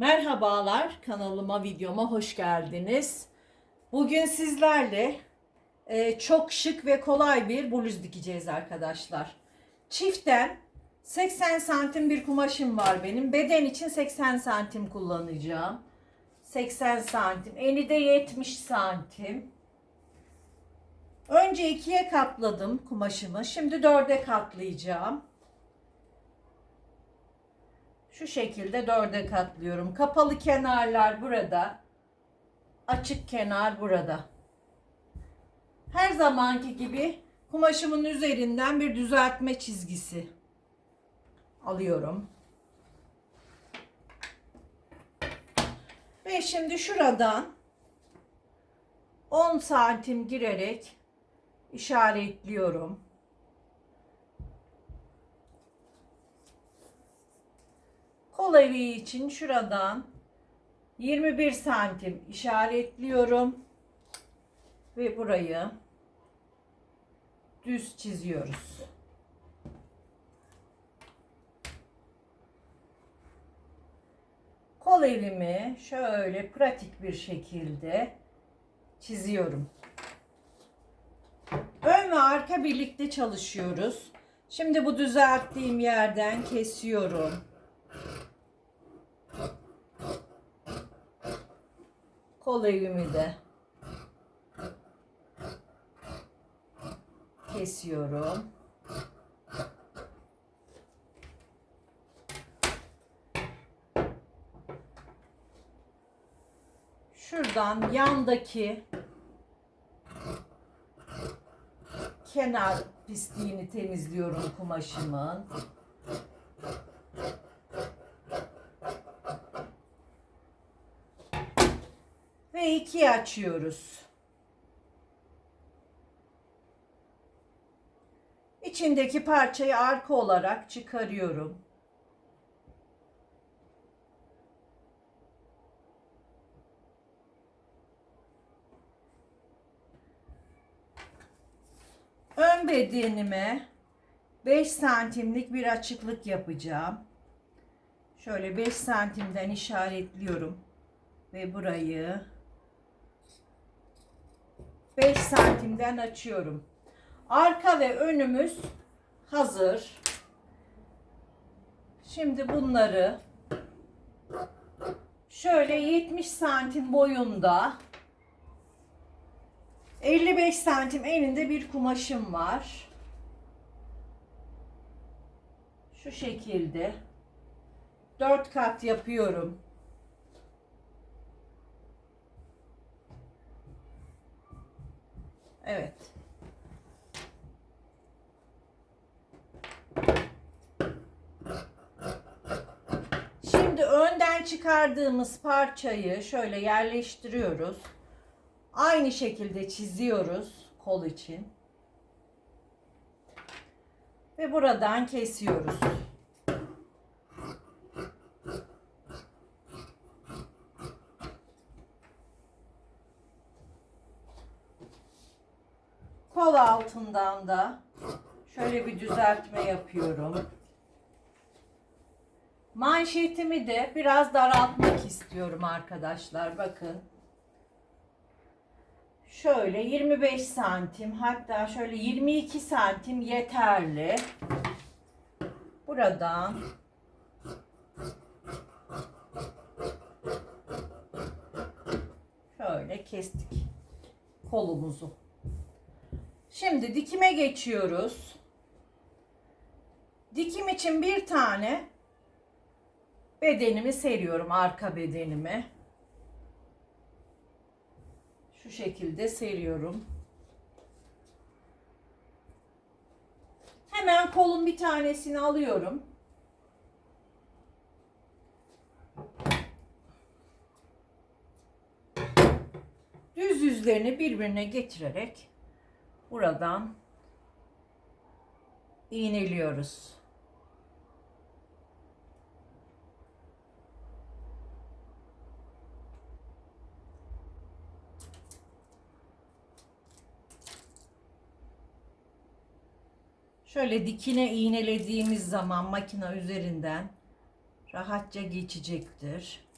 Merhabalar kanalıma videoma hoş geldiniz. Bugün sizlerle e, çok şık ve kolay bir bluz dikeceğiz arkadaşlar. Çiften 80 santim bir kumaşım var benim. Beden için 80 santim kullanacağım. 80 santim. Eni de 70 santim. Önce ikiye katladım kumaşımı. Şimdi dörde katlayacağım. Şu şekilde dörde katlıyorum. Kapalı kenarlar burada. Açık kenar burada. Her zamanki gibi kumaşımın üzerinden bir düzeltme çizgisi alıyorum. Ve şimdi şuradan 10 santim girerek işaretliyorum. Kol evi için şuradan 21 santim işaretliyorum ve burayı düz çiziyoruz. Kol evimi şöyle pratik bir şekilde çiziyorum. Ön ve arka birlikte çalışıyoruz. Şimdi bu düzelttiğim yerden kesiyorum. Kol evimi de kesiyorum. Şuradan yandaki kenar pisliğini temizliyorum kumaşımın. Ve ikiye açıyoruz. İçindeki parçayı arka olarak çıkarıyorum. Ön bedenime 5 santimlik bir açıklık yapacağım. Şöyle 5 santimden işaretliyorum ve burayı 5 santimden açıyorum. Arka ve önümüz hazır. Şimdi bunları şöyle 70 santim boyunda 55 santim eninde bir kumaşım var. Şu şekilde 4 kat yapıyorum. Evet. Şimdi önden çıkardığımız parçayı şöyle yerleştiriyoruz. Aynı şekilde çiziyoruz kol için. Ve buradan kesiyoruz. Kol altından da şöyle bir düzeltme yapıyorum. Manşetimi de biraz daraltmak istiyorum arkadaşlar. Bakın. Şöyle 25 santim hatta şöyle 22 santim yeterli. Buradan şöyle kestik kolumuzu. Şimdi dikime geçiyoruz. Dikim için bir tane bedenimi seriyorum arka bedenimi. Şu şekilde seriyorum. Hemen kolun bir tanesini alıyorum. Düz yüzlerini birbirine getirerek buradan iğneliyoruz. Şöyle dikine iğnelediğimiz zaman makine üzerinden rahatça geçecektir.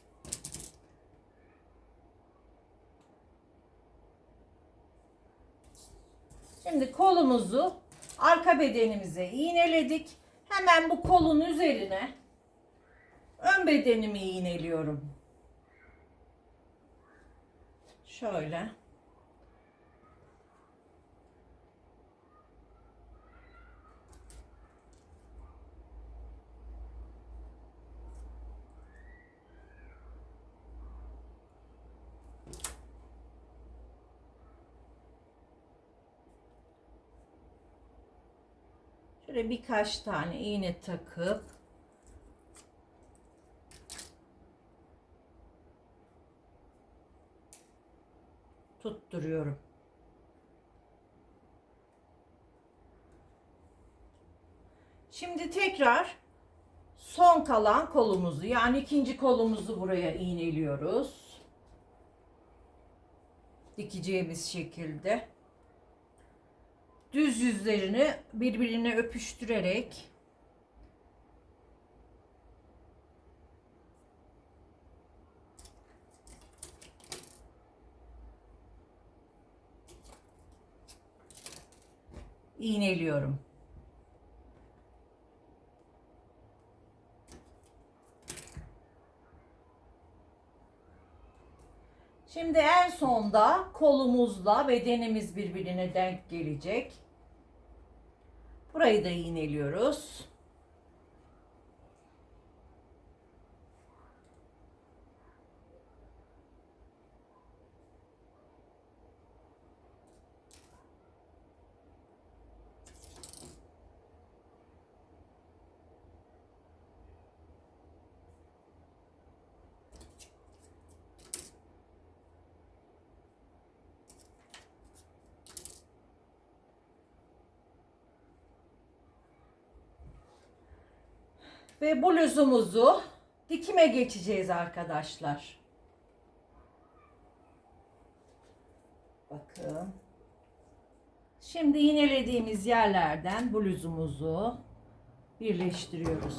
Şimdi kolumuzu arka bedenimize iğneledik. Hemen bu kolun üzerine ön bedenimi iğneliyorum. Şöyle. Şöyle birkaç tane iğne takıp tutturuyorum. Şimdi tekrar son kalan kolumuzu yani ikinci kolumuzu buraya iğneliyoruz. Dikeceğimiz şekilde düz yüzlerini birbirine öpüştürerek iğneliyorum. Şimdi en sonda kolumuzla bedenimiz birbirine denk gelecek. Burayı da iğneliyoruz. Ve bluzumuzu dikime geçeceğiz arkadaşlar. Bakın. Şimdi iğnelediğimiz yerlerden bluzumuzu birleştiriyoruz.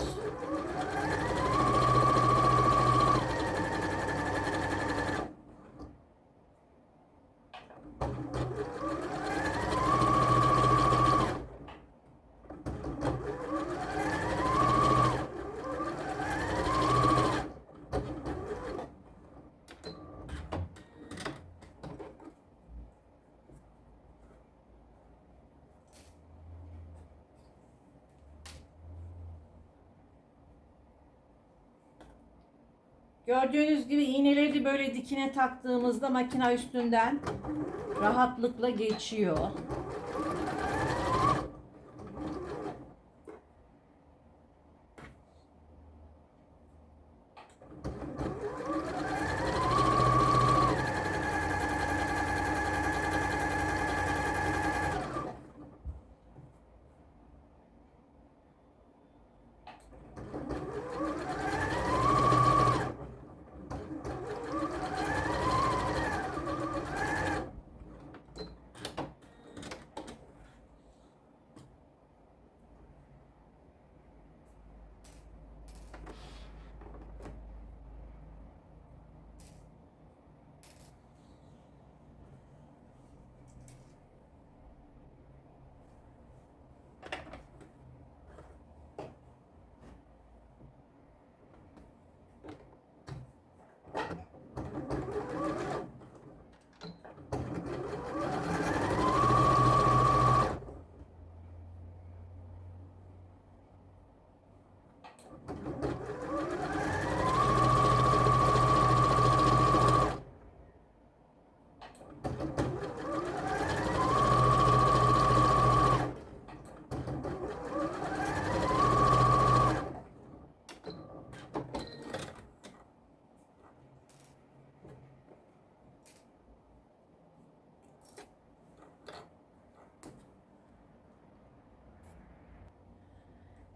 Gördüğünüz gibi iğneleri böyle dikine taktığımızda makina üstünden rahatlıkla geçiyor.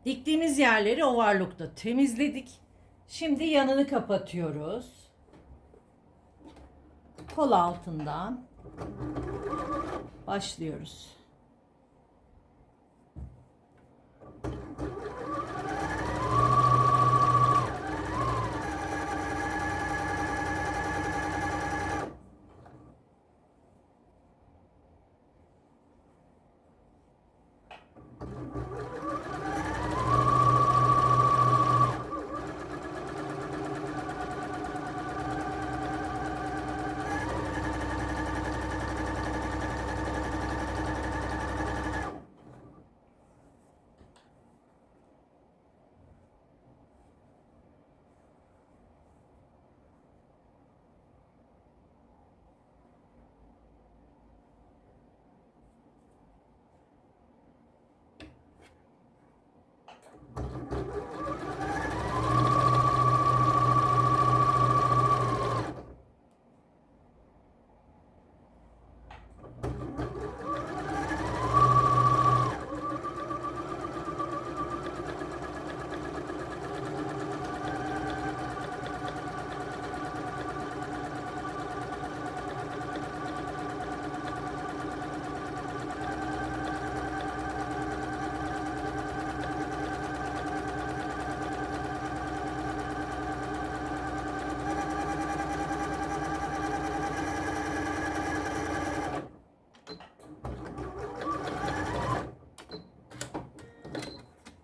Diktiğimiz yerleri overlock'ta temizledik. Şimdi yanını kapatıyoruz. Kol altından başlıyoruz.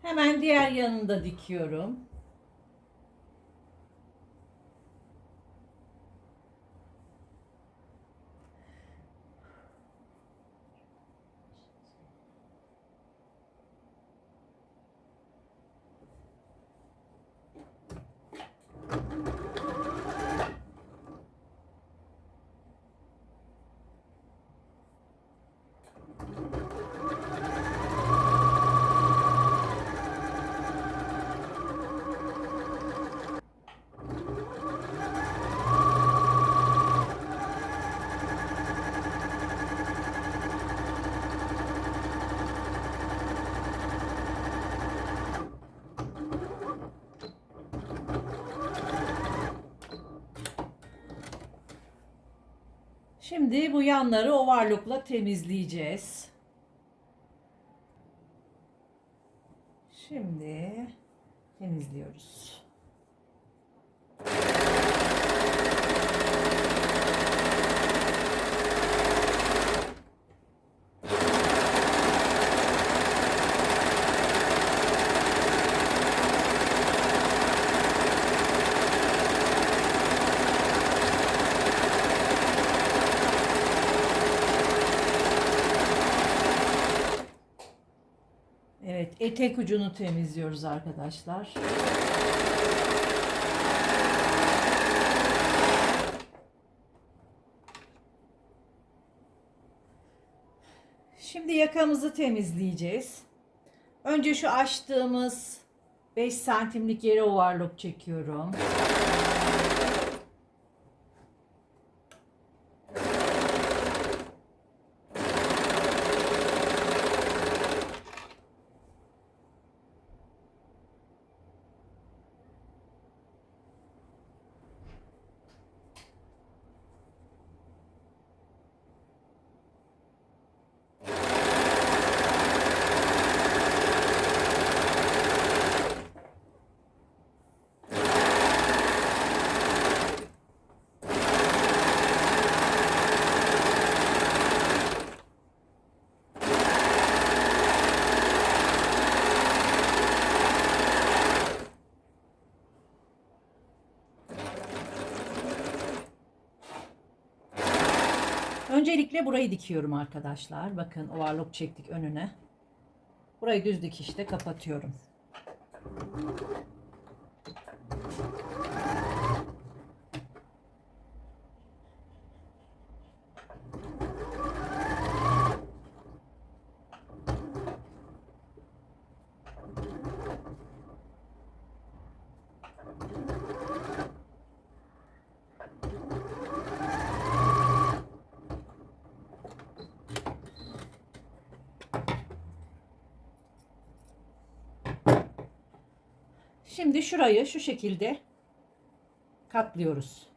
Hemen diğer yanında dikiyorum. Şimdi bu yanları overlockla temizleyeceğiz. Şimdi temizliyoruz. Evet, etek ucunu temizliyoruz arkadaşlar. Şimdi yakamızı temizleyeceğiz. Önce şu açtığımız 5 santimlik yere overlock çekiyorum. Öncelikle burayı dikiyorum arkadaşlar. Bakın overlock çektik önüne. Burayı düz dikişte kapatıyorum. Şimdi şurayı şu şekilde katlıyoruz.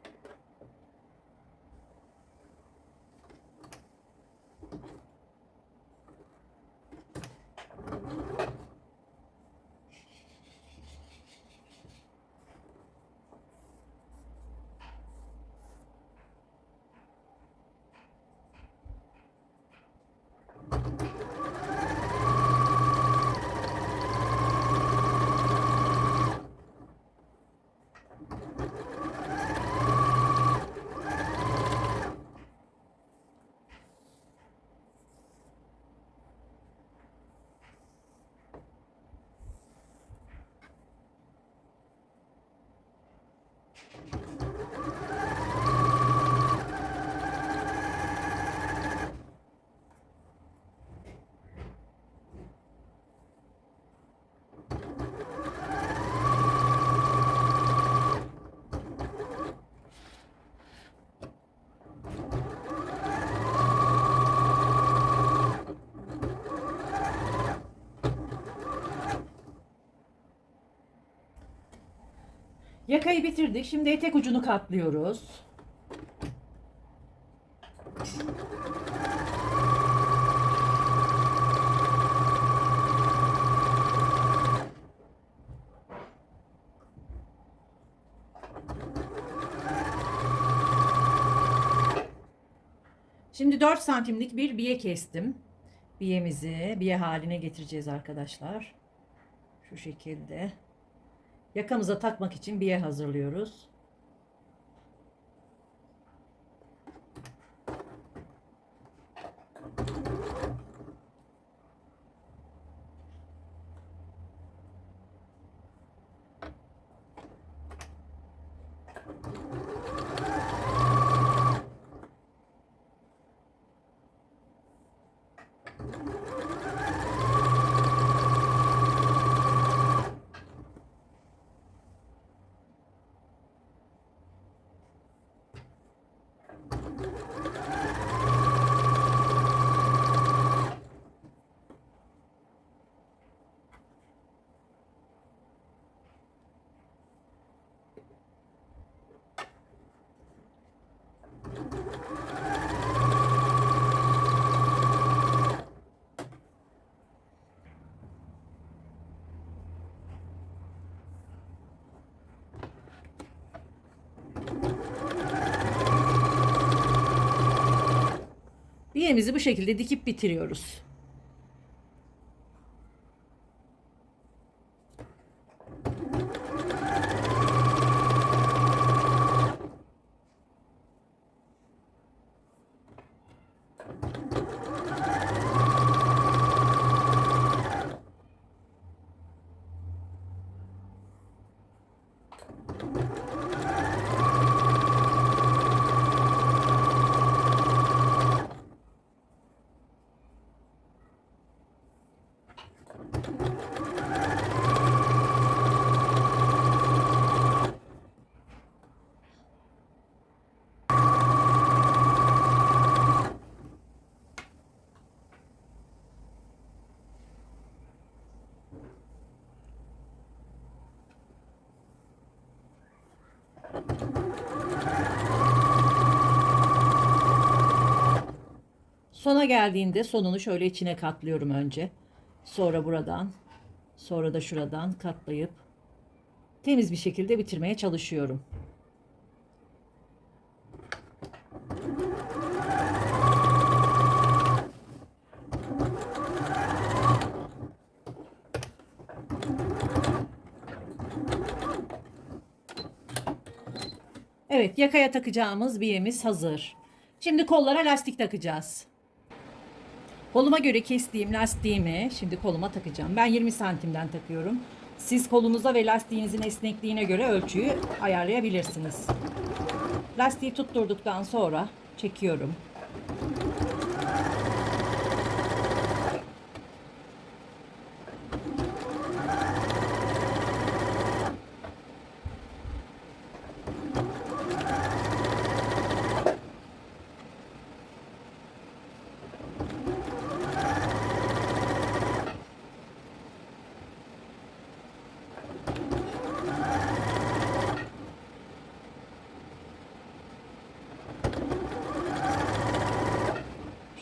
Yakayı bitirdik. Şimdi etek ucunu katlıyoruz. Şimdi 4 santimlik bir biye kestim. Biyemizi biye haline getireceğiz arkadaşlar. Şu şekilde. Yakamıza takmak için biye hazırlıyoruz. Biyemizi bu şekilde dikip bitiriyoruz. Sona geldiğinde sonunu şöyle içine katlıyorum önce. Sonra buradan, sonra da şuradan katlayıp temiz bir şekilde bitirmeye çalışıyorum. Evet, yakaya takacağımız biyemiz hazır. Şimdi kollara lastik takacağız. Koluma göre kestiğim lastiğimi şimdi koluma takacağım. Ben 20 santimden takıyorum. Siz kolunuza ve lastiğinizin esnekliğine göre ölçüyü ayarlayabilirsiniz. Lastiği tutturduktan sonra çekiyorum.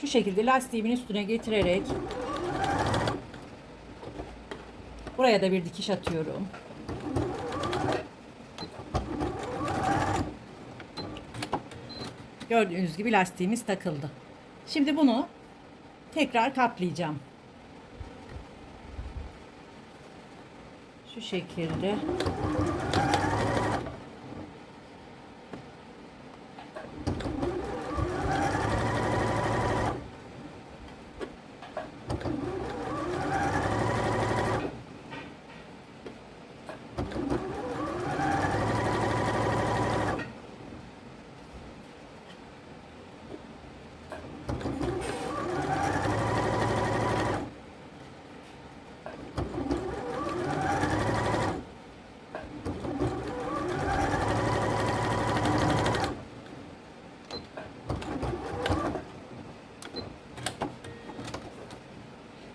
Şu şekilde lastiğimin üstüne getirerek buraya da bir dikiş atıyorum. Gördüğünüz gibi lastiğimiz takıldı. Şimdi bunu tekrar katlayacağım. Şu şekilde.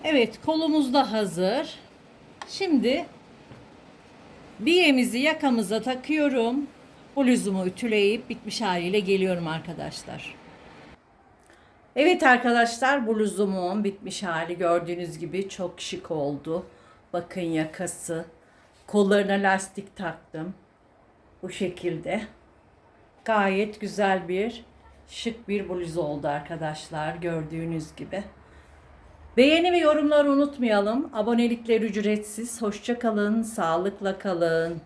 Evet kolumuz da hazır. Şimdi biyemizi yakamıza takıyorum. Bluzumu ütüleyip bitmiş haliyle geliyorum arkadaşlar. Evet arkadaşlar bluzumun bitmiş hali gördüğünüz gibi çok şık oldu. Bakın yakası. Kollarına lastik taktım. Bu şekilde. Gayet güzel bir şık bir bluz oldu arkadaşlar gördüğünüz gibi. Beğeni ve yorumları unutmayalım. Abonelikler ücretsiz. Hoşça kalın, sağlıkla kalın.